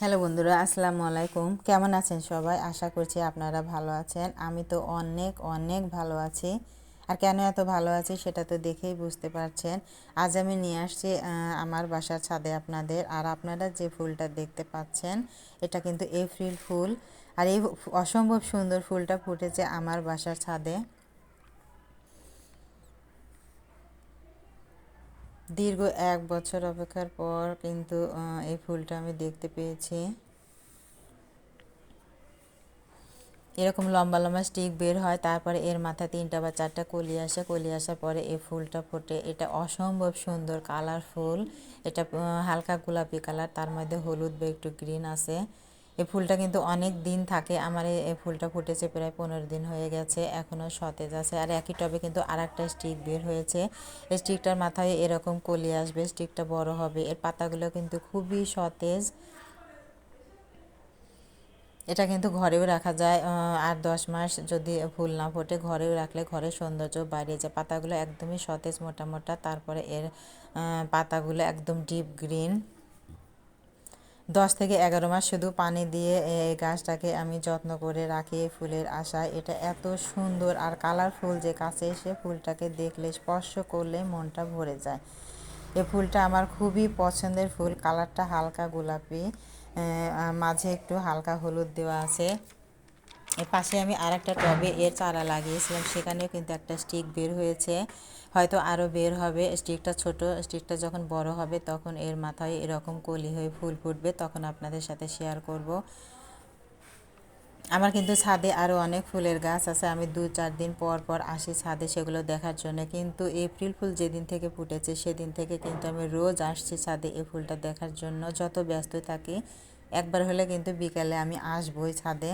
Hello বন্ধুরা, আসসালামু আলাইকুম। কেমন আছেন সবাই? আশা করছি আপনারা ভালো আছেন। আমি তো অনেক অনেক ভালো আছি। আর কেন এত ভালো আছি সেটা তো দেখেই বুঝতে পারছেন। আজ আমি নিয়ে আসছি আমার বাসার ছাদে আপনাদের। আর আপনারা যে ফুলটা দেখতে পাচ্ছেন, এটা কিন্তু এপ্রিল ফুল। আর এই অসম্ভব সুন্দর ফুলটা ফুটেছে আমার বাসার ছাদে। দীর্ঘ এক বছর অপেক্ষার পর কিন্তু এই ফুলটা আমি দেখতে পেয়েছি। এরকম লম্বা লম্বা স্টিক বের হয়, তারপরে এর মাথায় তিনটা বা চারটা কলি আসে। কলি আসার পরে এই ফুলটা ফোটে। এটা অসম্ভব সুন্দর কালারফুল এটা হালকা গোলাপি কালার তার মধ্যে হলুদ বা একটু গ্রিন আছে। এই ফুলটা কিন্তু অনেক দিন থাকে। আমার এই ফুলটা ফুটেছে প্রায় পনেরো দিন হয়ে গেছে এখনও সতেজ আছে। আর একই টবে কিন্তু আর একটা স্টিক বের হয়েছে। এই স্টিকটার মাথায় এরকম কলি আসবে, স্টিকটা বড় হবে। এর পাতাগুলো কিন্তু খুবই সতেজ। এটা কিন্তু ঘরেও রাখা যায়। আর দশ মাস যদি ফুল না ফোটে, ঘরেও রাখলে ঘরের সৌন্দর্য বাড়িয়ে যায়। পাতাগুলো একদমই সতেজ মোটা মোটা, তারপরে এর পাতাগুলো একদম ডিপ গ্রিন। দশ থেকে এগারো মাস শুধু পানি দিয়ে এই গাছটাকে আমি যত্ন করে রাখি ফুলের আশায়। এটা এত সুন্দর আর কালারফুল যে কাছে এসে ফুলটাকে দেখলে স্পর্শ করলে মনটা ভরে যায়। এই ফুলটা আমার খুবই পছন্দের ফুল। কালারটা হালকা গোলাপি মাঝে একটু হালকা হলুদ দেওয়া আছে। এর পাশে আমি আর একটা টবে এর চারা লাগিয়েছিলাম, সেখানেও কিন্তু একটা স্টিক বের হয়েছে। হয়তো আরও বের হবে। স্টিকটা ছোট, স্টিকটা যখন বড় হবে তখন এর মাথায় এরকম কলি হয়ে ফুল ফুটবে, তখন আপনাদের সাথে শেয়ার করব। আমার কিন্তু ছাদে আরও অনেক ফুলের গাছ আছে। আমি দু চার দিন পর পর আসি ছাদে সেগুলো দেখার জন্য। কিন্তু এপ্রিল ফুল যেদিন থেকে ফুটেছে সেদিন থেকে কিন্তু আমি রোজ আসছি ছাদে এই ফুলটা দেখার জন্য। যত ব্যস্ত থাকি, একবার হলে কিন্তু বিকালে আমি আসবই ছাদে।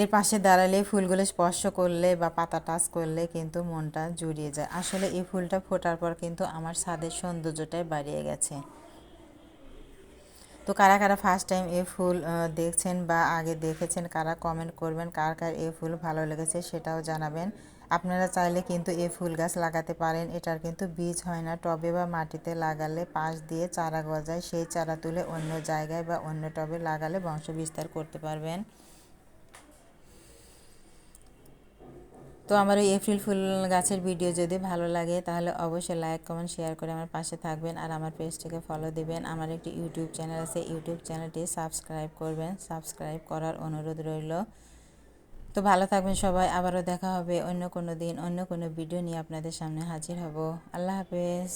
এর পাশে দাঁড়ালে ফুলগুলো স্পর্শ করলে বা পাতা টাচ করলে কিন্তু মনটা জুড়িয়ে যায়। আসলে এই ফুলটা ফোটার পর কিন্তু আমার ছাদের সৌন্দর্যটাই বাড়িয়ে গেছে। তো কারা কারা ফার্স্ট টাইম এই ফুল দেখছেন বা আগে দেখেছেন, কারা কমেন্ট করবেন, কার কার এই ফুল ভালো লেগেছে সেটাও জানাবেন। আপনারা চাইলে কিন্তু এই ফুল গাছ লাগাতে পারেন। এটার কিন্তু বীজ হয় না। টবে বা মাটিতে লাগালে পাশ দিয়ে চারা গজায়, সেই চারা তুলে অন্য জায়গায় বা অন্য টবে লাগালে বংশ বিস্তার করতে পারবেন। তো আমার ওই এপ্রিল ফুল গাছের ভিডিও যদি ভালো লাগে, তাহলে অবশ্যই লাইক কমেন্ট শেয়ার করে আমার পাশে থাকবেন আর আমার পেজটিকে ফলো দিবেন। আমার একটি ইউটিউব চ্যানেল আছে ইউটিউব চ্যানেলটি সাবস্ক্রাইব করবেন। সাবস্ক্রাইব করার অনুরোধ রইল। তো ভালো থাকবেন সবাই, আবারও দেখা হবে অন্য কোনো দিন, অন্য কোনো ভিডিও নিয়ে আপনাদের সামনে হাজির হব। আল্লাহ হাফেজ।